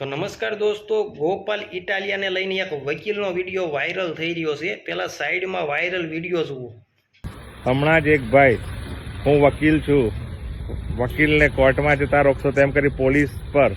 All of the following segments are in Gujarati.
તો નમસ્કાર દોસ્તો ગોપાલ ઇટાલિયાને લઈને એક વકીલનો વીડિયો વાયરલ થઈ રહ્યો છે. પેલા સાઈડમાં વાયરલ વીડિયો જુઓ. હમણાં જ એક ભાઈ હું વકીલ છું. વકીલને કોર્ટમાં જતા રોકશો તેમ કરી પોલીસ પર.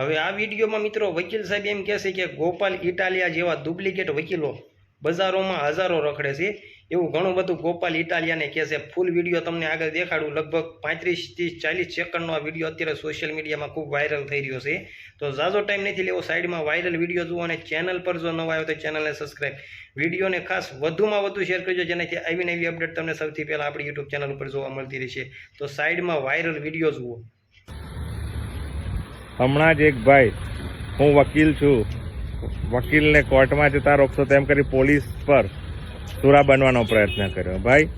હવે આ વિડીયોમાં મિત્રો વકીલ સાહેબ એમ કહેશે કે ગોપાલ ઇટાલિયા જેવા ડુપ્લિકેટ વકીલો બજારોમાં હજારો રખડે છે. એવું ઘણું બધું ગોપાલ ઇટાલિયાને કહે છે. ફૂલ વીડિયો તમને આગળ દેખાડું. લગભગ પાંત્રીસથી ચાલીસ સેકન્ડનો આ વીડિયો અત્યારે સોશિયલ મીડિયામાં ખૂબ વાયરલ થઈ રહ્યો છે. તો ઝાઝો ટાઈમ નથી લેવો, સાઈડમાં વાયરલ વીડિયો જુઓ અને ચેનલ પર જો નવા આવ્યો તો ચેનલને સબસ્ક્રાઈબ વિડીયોને ખાસ વધુમાં વધુ શેર કરજો, જેનાથી આવી નવી અપડેટ તમને સૌથી પહેલાં આપણી યુટ્યુબ ચેનલ ઉપર જોવા મળતી રહેશે. તો સાઈડમાં વાયરલ વીડિયો જુઓ. હમણાં જ એક ભાઈ, હું વકીલ છું. વકીલને કોર્ટમાં જતા રોકશો તેમ કરી પોલીસ પર સુરા બનવાનો પ્રયત્ન કર્યો. ભાઈ,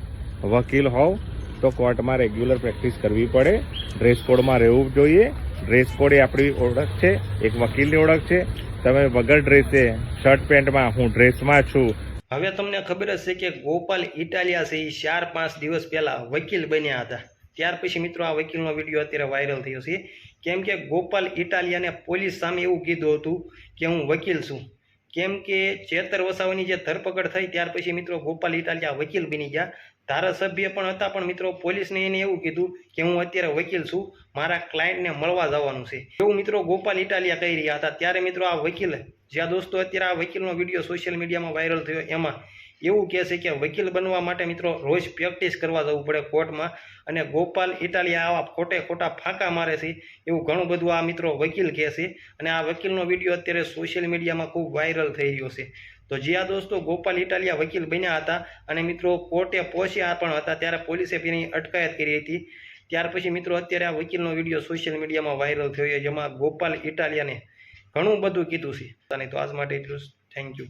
વકીલ હોવ તો કોર્ટમાં રેગ્યુલર પ્રેક્ટિસ કરવી પડે. ડ્રેસ કોડમાં રહેવું જોઈએ. ડ્રેસ કોડ એ આપણી ઓળખ છે. એક વકીલની ઓળખ છે. તમે વગર ડ્રેસે શર્ટ પેન્ટમાં હું ડ્રેસમાં છું. હવે તમને ખબર હશે કે ગોપાલ ઇટાલિયા છે, એ ચાર પાંચ દિવસ પહેલા વકીલ બન્યા હતા. ત્યાર પછી મિત્રો આ વકીલનો વીડિયો અત્યારે વાયરલ થયો છે. કેમ કે ગોપાલ ઇટાલિયાને પોલીસ સામે એવું કીધું હતું કે હું વકીલ છું. કેમ કે ચેતર વસાવાની જે ધરપકડ થઈ ત્યાર પછી મિત્રો ગોપાલ ઇટાલિયા વકીલ બની ગયા. ધારાસભ્ય પણ હતા, પણ મિત્રો પોલીસને એને એવું કીધું કે હું અત્યારે વકીલ છું, મારા ક્લાયન્ટને મળવા જવાનું છે. એવું મિત્રો ગોપાલ ઇટાલિયા કહી રહ્યા હતા. ત્યારે મિત્રો આ વકીલ, જ્યાં દોસ્તો, અત્યારે આ વકીલનો વીડિયો સોશિયલ મીડિયામાં વાયરલ થયો એમાં એવું કહે છે કે વકીલ બનવા માટે મિત્રો રોજ પ્રેક્ટિસ કરવા જવું પડે કોર્ટમાં અને ગોપાલ ઇટાલિયા આવા ખોટે ખોટા ફાંકા મારે છે એવું ઘણું બધું આ મિત્રો વકીલ કહે છે અને આ વકીલનો વીડિયો અત્યારે સોશિયલ મીડિયામાં ખૂબ વાયરલ થઈ રહ્યો છે. તો જે આ દોસ્તો ગોપાલ ઇટાલિયા વકીલ બન્યા હતા અને મિત્રો કોર્ટે પહોંચ્યા પણ હતા ત્યારે પોલીસે તેની અટકાયત કરી હતી. ત્યાર પછી મિત્રો અત્યારે આ વકીલનો વીડિયો સોશિયલ મીડિયામાં વાયરલ થયો છે, જેમાં ગોપાલ ઇટાલિયાને ઘણું બધું કીધું છે. તો આજ માટે એટલું થેન્ક યુ